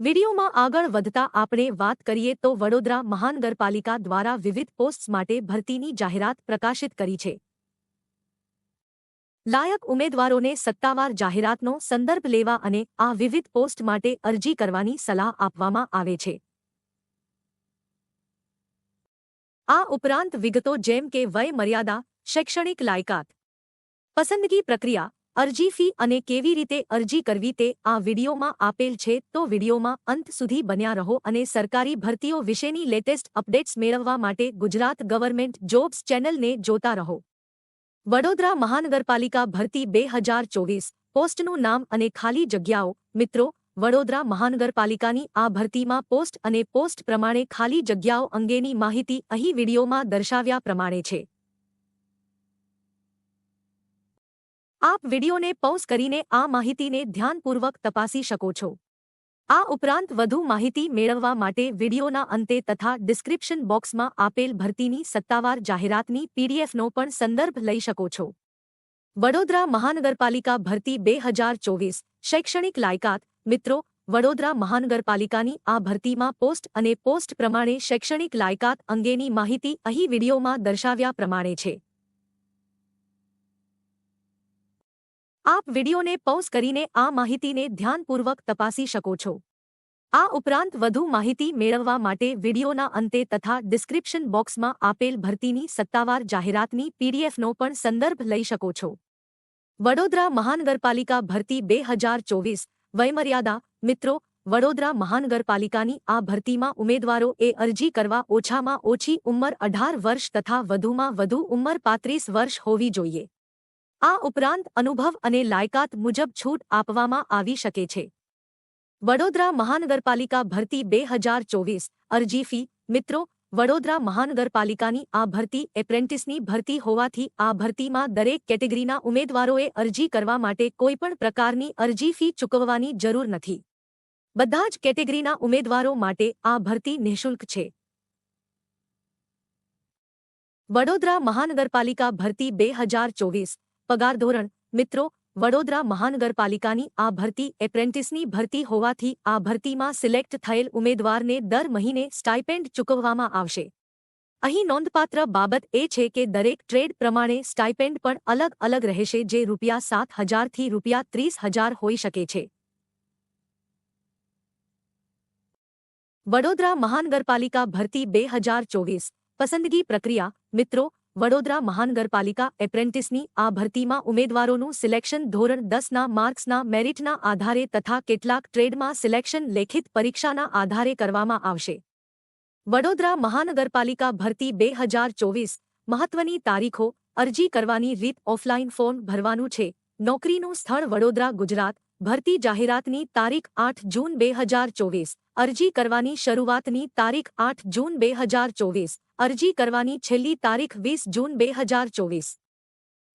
વિડીયોમાં આગળ વધતા આપણે વાત કરીએ તો વડોદરા મહાનગરપાલિકા દ્વારા વિવિધ પોસ્ટ્સ માટે ભરતીની જાહેરાત પ્રકાશિત કરી છે. લાયક ઉમેદવારોને સત્તાવાર જાહેરાતનો સંદર્ભ લેવા અને આ વિવિધ પોસ્ટ માટે અરજી કરવાની સલાહ આપવામાં આવે છે. આ ઉપરાંત વિગતો જેમ કે વય મર્યાદા શૈક્ષણિક લાયકાત, પસંદગી પ્રક્રિયા અરજી ફી અને કેવી રીતે અરજી કરવી તે આ વિડીયોમાં આપેલ છે. તો વિડીયોમાં અંત સુધી બન્યા રહો અને સરકારી ભરતીઓ વિશેની લેટેસ્ટ અપડેટ્સ મેળવવા માટે ગુજરાત ગવર્મેન્ટ જોબ્સ ચેનલને જોતા રહો. વડોદરા મહાનગરપાલિકા ભરતી બે હજાર ચોવીસ, પોસ્ટનું નામ અને ખાલી જગ્યાઓ. મિત્રો, વડોદરા મહાનગરપાલિકાની આ ભરતીમાં પોસ્ટ અને પોસ્ટ પ્રમાણે ખાલી જગ્યાઓ અંગેની માહિતી અહીં વિડીયોમાં દર્શાવ્યા પ્રમાણે છે. આપ વિડીયોને પૌઝ કરીને આ માહિતીને ધ્યાનપૂર્વક તપાસી શકો છો. આ ઉપરાંત વધુ માહિતી મેળવવા માટે વિડીયોના અંતે તથા ડિસ્ક્રિપ્શન બોક્સમાં આપેલ ભરતીની સત્તાવાર જાહેરાતની પીડીએફનો પણ સંદર્ભ લઈ શકો છો. વડોદરા મહાનગરપાલિકા ભરતી બે હજાર ચોવીસ. શૈક્ષણિક લાયકાત. મિત્રો, વડોદરા મહાનગરપાલિકાની આ ભરતીમાં પોસ્ટ અને પોસ્ટ પ્રમાણે શૈક્ષણિક લાયકાત અંગેની માહિતી અહીં વિડીયોમાં દર્શાવ્યા પ્રમાણે છે. આપ વિડીયોને પૌઝ કરીને આ માહિતીને ધ્યાનપૂર્વક તપાસી શકો છો. આ ઉપરાંત વધુ માહિતી મેળવવા માટે વિડીયોના અંતે તથા ડિસ્ક્રિપ્શન બોક્સમાં આપેલ ભરતીની સત્તાવાર જાહેરાતની પીડીએફનો પણ સંદર્ભ લઈ શકો છો. વડોદરા મહાનગરપાલિકા ભરતી બે હજાર ચોવીસ. વયમર્યાદા, મિત્રો, વડોદરા મહાનગરપાલિકાની આ ભરતીમાં ઉમેદવારો એ અરજી કરવા ઓછામાં ઓછી ઉંમર અઢાર વર્ષ તથા વધુમાં વધુ ઉંમર પાંત્રીસ વર્ષ હોવી જોઈએ. આ ઉપરાંત અનુભવ અને લાયકાત મુજબ છૂટ આપવામાં આવી શકે છે. વડોદરા મહાનગરપાલિકા ભરતી બે હજાર ચોવીસ અરજી ફી, મિત્રો, વડોદરા મહાનગરપાલિકાની આ ભરતી એપ્રેન્ટિસની ભરતી હોવાથી આ ભરતીમાં દરેક કેટેગરીના ઉમેદવારોએ અરજી કરવા માટે કોઈપણ પ્રકારની અરજી ફી ચૂકવવાની જરૂર નથી. બધા જ કેટેગરીના ઉમેદવારો માટે આ ભરતી નિઃશુલ્ક છે. વડોદરા મહાનગરપાલિકા ભરતી બે હજાર ચોવીસ પગાર ધોરણ, મિત્રો, વડોદરા મહાનગરપાલિકાની આ ભરતી એપ્રેન્ટિસની ભરતી હોવાથી આ ભરતીમાં સિલેક્ટ થયેલ ઉમેદવારને દર મહિને સ્ટાઇપેન્ડ ચૂકવવામાં આવશે. અહીં નોંધપાત્ર બાબત એ છે કે દરેક ટ્રેડ પ્રમાણે સ્ટાઇપેન્ડ પણ અલગ અલગ રહેશે જે રૂપિયા સાત હજારથી રૂપિયા ત્રીસ હજાર હોઈ શકે છે. વડોદરા મહાનગરપાલિકા ભરતી બે હજાર ચોવીસ, પસંદગી પ્રક્રિયા, મિત્રો વડોદરા મહાનગરપાલિકા એપ્રેન્ટિસની આ ભરતીમાં ઉમેદવારોનું સિલેક્શન ધોરણ દસના માર્ક્સના મેરિટના આધારે તથા કેટલાક ટ્રેડમાં સિલેક્શન લેખિત પરીક્ષાના આધારે કરવામાં આવશે. વડોદરા મહાનગરપાલિકા ભરતી બે હજાર ચોવીસ મહત્વની તારીખો અરજી કરવાની રીત ઓફલાઇન ફોર્મ ભરવાનું છે. નોકરીનું સ્થળ વડોદરા, ગુજરાત ભરતી જાહેરાતની તારીખ આઠ જૂન બે હજાર ચોવીસ. અરજી કરવાની શરૂઆતની તારીખ આઠ જૂન બે હજાર ચોવીસ. અરજી કરવાની છેલ્લી તારીખ વીસ જૂન બે હજાર ચોવીસ.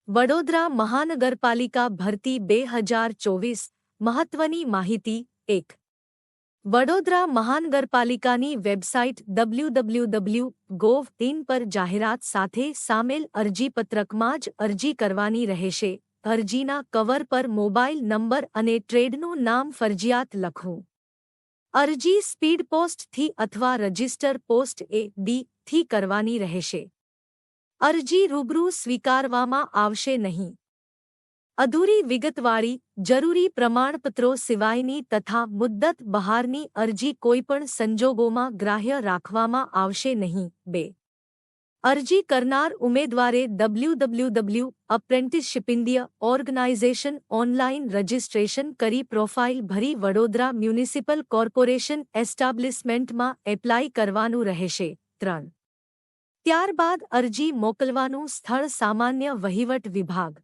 વડોદરા મહાનગરપાલિકા ભરતી બે હજાર ચોવીસ. મહત્વની માહિતી એક. વડોદરા મહાનગરપાલિકાની વેબસાઇટ ડબલ્યુ ગોવ ઇન પર જાહેરાત સાથે સામેલ અરજીપત્રકમાં જ અરજી કરવાની રહેશે. અરજીના કવર પર મોબાઈલ નંબર અને ટ્રેડનું નામ ફરજિયાત લખવું. અરજી સ્પીડ પોસ્ટથી અથવા રજિસ્ટર પોસ્ટ એ ડીથી કરવાની રહેશે. અરજી રૂબરૂ સ્વીકારવામાં આવશે નહીં. અધૂરી વિગતવાળી, જરૂરી પ્રમાણપત્રો સિવાયની તથા મુદ્દત બહારની અરજી કોઈપણ સંજોગોમાં ગ્રાહ્ય રાખવામાં આવશે નહીં. બે અરજી કરનાર ઉમેદવારે W apprenticeship India organisation online registration કરી પ્રોફાઇલ ભરી વડોદરા મ્યુનિસિપલ કોર્પોરેશન એસ્ટાબ્લિશમેન્ટમાં એપ્લાય કરવાનું રહેશે. ત્રણ. ત્યારબાદ અરજી મોકલવાનું સ્થળ સામાન્ય વહીવટ વિભાગ.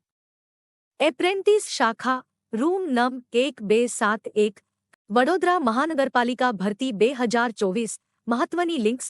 એપ્રેન્ટિસ શાખા, રૂમ નમ એક બે સાત એક, વડોદરા મહાનગરપાલિકા ભરતી બે હજાર ચોવીસ, મહત્વની લિંક્સ